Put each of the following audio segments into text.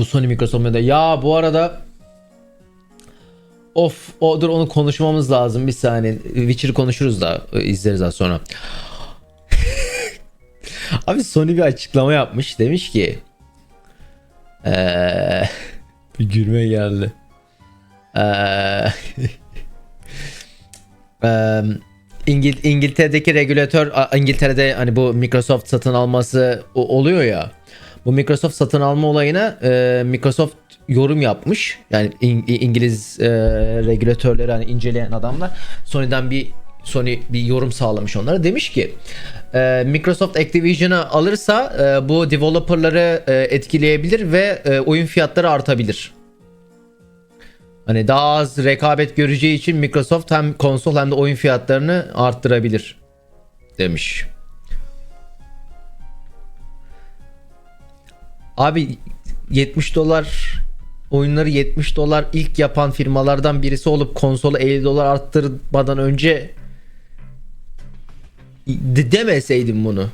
Bu Sony Microsoft modeli. Ya bu arada Of o dur onu konuşmamız lazım bir saniye. Witcher konuşuruz da e, izleriz daha sonra. Abi Sony bir açıklama yapmış. Demiş ki eee bir gülme geldi. Eee, İngil İngiltere'deki regülatör İngiltere'de hani bu Microsoft satın alması oluyor ya. Bu Microsoft satın alma olayına e, Microsoft yorum yapmış. Yani İng- İngiliz e, regülatörleri hani inceleyen adamlar Sony'den bir Sony bir yorum sağlamış onlara. Demiş ki e, Microsoft Activision'ı alırsa e, bu developerları e, etkileyebilir ve e, oyun fiyatları artabilir. Hani daha az rekabet göreceği için Microsoft hem konsol hem de oyun fiyatlarını arttırabilir demiş. Abi 70 dolar oyunları 70 dolar ilk yapan firmalardan birisi olup konsolu 50 dolar arttırmadan önce de demeseydim bunu.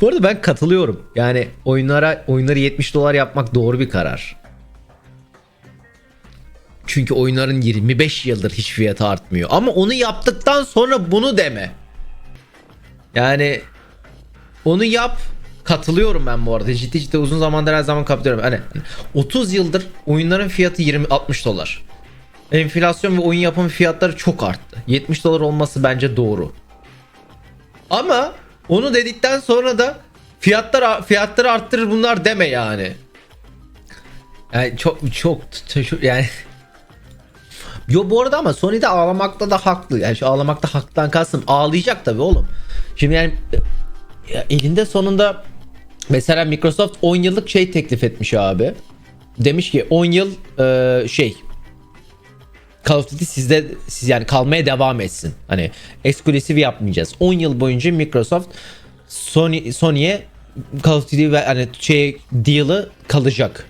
Bu arada ben katılıyorum. Yani oyunlara oyunları 70 dolar yapmak doğru bir karar. Çünkü oyunların 25 yıldır hiç fiyatı artmıyor. Ama onu yaptıktan sonra bunu deme. Yani onu yap. Katılıyorum ben bu arada. Ciddi ciddi uzun zamandır her zaman katılıyorum. Hani 30 yıldır oyunların fiyatı 20 60 dolar. Enflasyon ve oyun yapım fiyatları çok arttı. 70 dolar olması bence doğru. Ama onu dedikten sonra da fiyatlar fiyatları arttırır bunlar deme yani. Yani çok çok çok- yani Yo bu arada ama Sony'de ağlamakta da haklı. Yani şu ağlamakta haktan kastım ağlayacak tabii oğlum. Şimdi yani ya elinde sonunda mesela Microsoft 10 yıllık şey teklif etmiş abi. Demiş ki 10 yıl e, şey Call of Duty sizde siz yani kalmaya devam etsin. Hani eksklusif yapmayacağız. 10 yıl boyunca Microsoft Sony Sony'ye Call of Duty ve hani şey deal'ı kalacak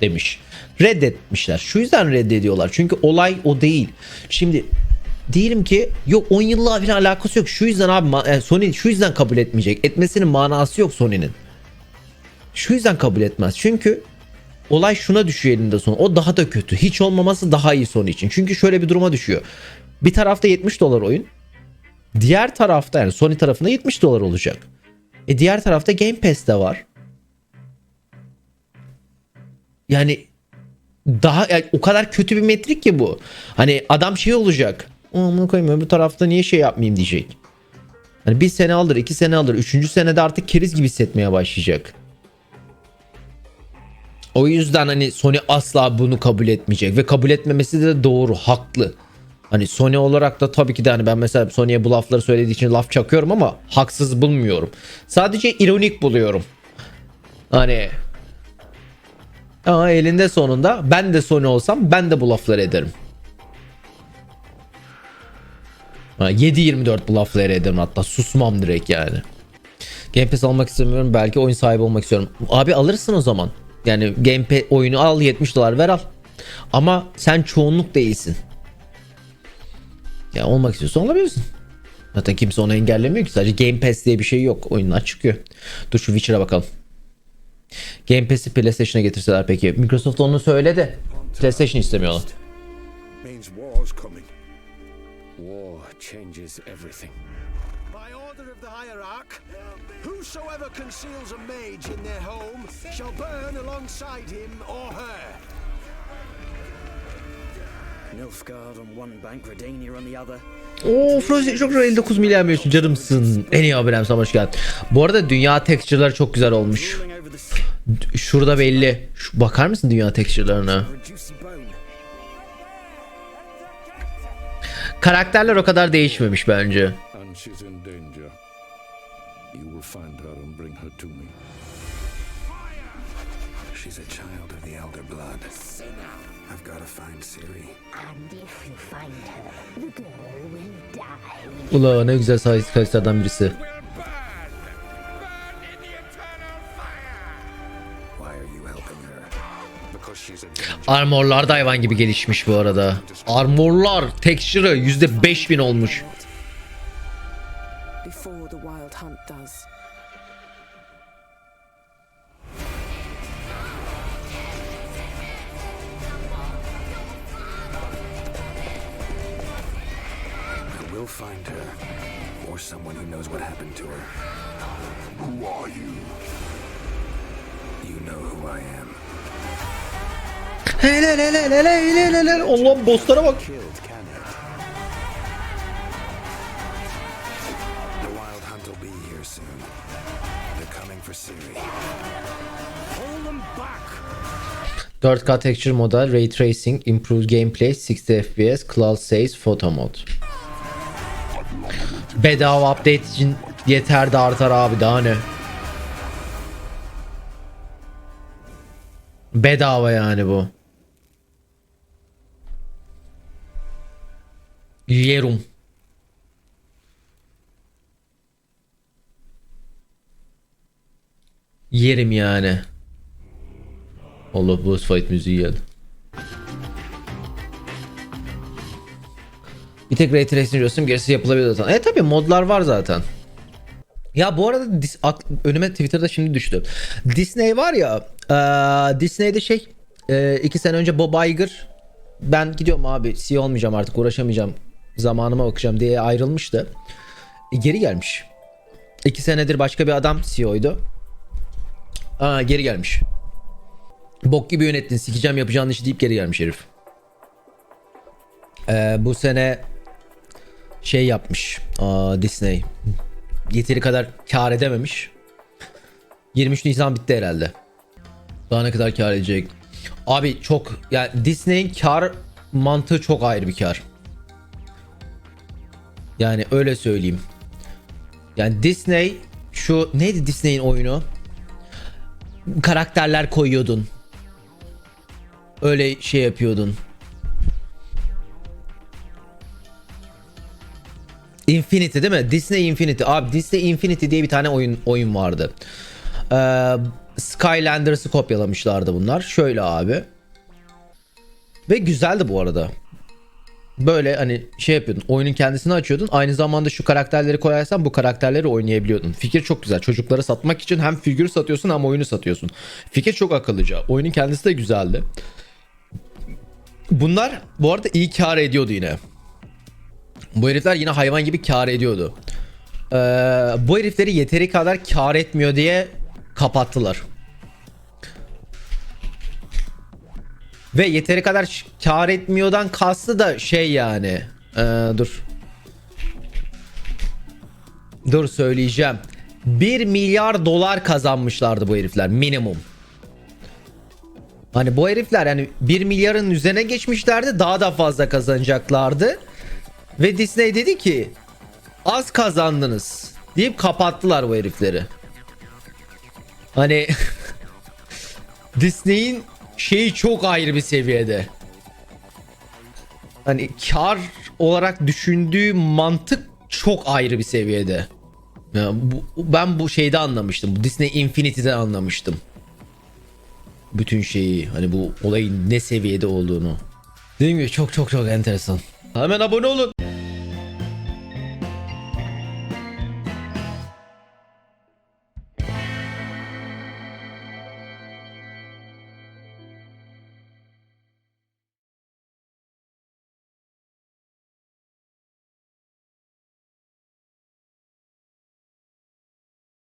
demiş. Reddetmişler. Şu yüzden reddediyorlar. Çünkü olay o değil. Şimdi diyelim ki yok 10 yılla falan alakası yok. Şu yüzden abi yani Sony şu yüzden kabul etmeyecek. Etmesinin manası yok Sony'nin. Şu yüzden kabul etmez. Çünkü olay şuna düşüyor elinde son. O daha da kötü. Hiç olmaması daha iyi Sony için. Çünkü şöyle bir duruma düşüyor. Bir tarafta 70 dolar oyun. Diğer tarafta yani Sony tarafında 70 dolar olacak. E diğer tarafta Game Pass de var. Yani daha yani o kadar kötü bir metrik ki bu. Hani adam şey olacak. Onu koyayım bu tarafta niye şey yapmayayım diyecek. Hani bir sene alır, iki sene alır. Üçüncü senede artık keriz gibi hissetmeye başlayacak. O yüzden hani Sony asla bunu kabul etmeyecek ve kabul etmemesi de doğru, haklı. Hani Sony olarak da tabii ki de hani ben mesela Sony'ye bu lafları söylediği için laf çakıyorum ama haksız bulmuyorum. Sadece ironik buluyorum. Hani ama elinde sonunda ben de Sony olsam ben de bu lafları ederim. Ha, 7-24 bu lafları ederim hatta susmam direkt yani. Game Pass almak istemiyorum belki oyun sahibi olmak istiyorum. Abi alırsın o zaman. Yani Game Pass oyunu al 70 dolar ver al. Ama sen çoğunluk değilsin. Ya olmak istiyorsan olabilirsin. Zaten kimse onu engellemiyor ki. Sadece Game Pass diye bir şey yok. Oyunlar çıkıyor. Dur şu Witcher'a bakalım. Game Pass'i PlayStation'a getirseler peki. Microsoft onu söyledi. PlayStation istemiyorlar. means war's coming. War changes everything. By order of the hierarch, whosoever conceals a mage in their home shall burn alongside him or her. Nilfgaard on one bank, Redania on the other. Oo Frozen çok güzel 59 milyar milyon canımsın. En iyi haberim sana hoş geldin. Bu arada dünya texture'ları çok güzel olmuş. Şurada belli. Şu, bakar mısın dünya bone. Karakterler o kadar değişmemiş bence. and she's in danger. You will find her and bring her to me. She's a child of the elder blood. I've got to find Ciri. And if you find her, the girl will die. Ula ne güzel sahip kayıslardan birisi. Armorlar da hayvan gibi gelişmiş bu arada. Armorlar texture'ı %5000 olmuş. before the Wild Hunt does. I will find her. Or someone who knows what happened to her. Who are you? Who I am. Hele hele hele hele hele hele. Allah'ım bosslara bak. Back! 4K texture model, ray tracing, improved gameplay, 60 FPS, cloud saves, photo mod. Bedava update için yeter de artar abi daha ne? Bedava yani bu. Yerum. Yerim yani. Allah boss fight müziği geldi. Bir tek Ray Tracing diyorsun gerisi yapılabilir zaten. E tabi modlar var zaten. Ya bu arada dis- ak- önüme Twitter'da şimdi düştü. Disney var ya eee, Disney'de şey eee, iki sene önce Bob Iger ben gidiyorum abi CEO olmayacağım artık uğraşamayacağım zamanıma bakacağım diye ayrılmıştı. E, geri gelmiş. İki senedir başka bir adam CEO'ydu. Aa, geri gelmiş. Bok gibi yönettin sikeceğim yapacağın işi deyip geri gelmiş herif. Ee, bu sene şey yapmış aa, Disney. Yeteri kadar kar edememiş. 23 Nisan bitti herhalde. Daha ne kadar kar edecek? Abi çok yani Disney'in kar mantığı çok ayrı bir kar. Yani öyle söyleyeyim. Yani Disney şu neydi Disney'in oyunu? Karakterler koyuyordun. Öyle şey yapıyordun. Infinity değil mi? Disney Infinity. Abi Disney Infinity diye bir tane oyun oyun vardı. Ee, Skylanders'ı kopyalamışlardı bunlar. Şöyle abi. Ve güzeldi bu arada. Böyle hani şey yapıyordun. Oyunun kendisini açıyordun. Aynı zamanda şu karakterleri koyarsan bu karakterleri oynayabiliyordun. Fikir çok güzel. Çocuklara satmak için hem figür satıyorsun hem oyunu satıyorsun. Fikir çok akıllıca. Oyunun kendisi de güzeldi. Bunlar bu arada iyi kar ediyordu yine. Bu herifler yine hayvan gibi kar ediyordu. Ee, bu herifleri yeteri kadar kar etmiyor diye kapattılar. Ve yeteri kadar kar etmiyordan kastı da şey yani. Ee, dur. Dur söyleyeceğim. 1 milyar dolar kazanmışlardı bu herifler minimum. Hani bu herifler yani 1 milyarın üzerine geçmişlerdi daha da fazla kazanacaklardı. Ve Disney dedi ki az kazandınız deyip kapattılar bu herifleri. Hani Disney'in şeyi çok ayrı bir seviyede. Hani kar olarak düşündüğü mantık çok ayrı bir seviyede. Ya bu, ben bu şeyde anlamıştım. Disney Infinity'den anlamıştım. Bütün şeyi hani bu olayın ne seviyede olduğunu. Dediğim gibi çok çok çok enteresan. Hemen abone olun.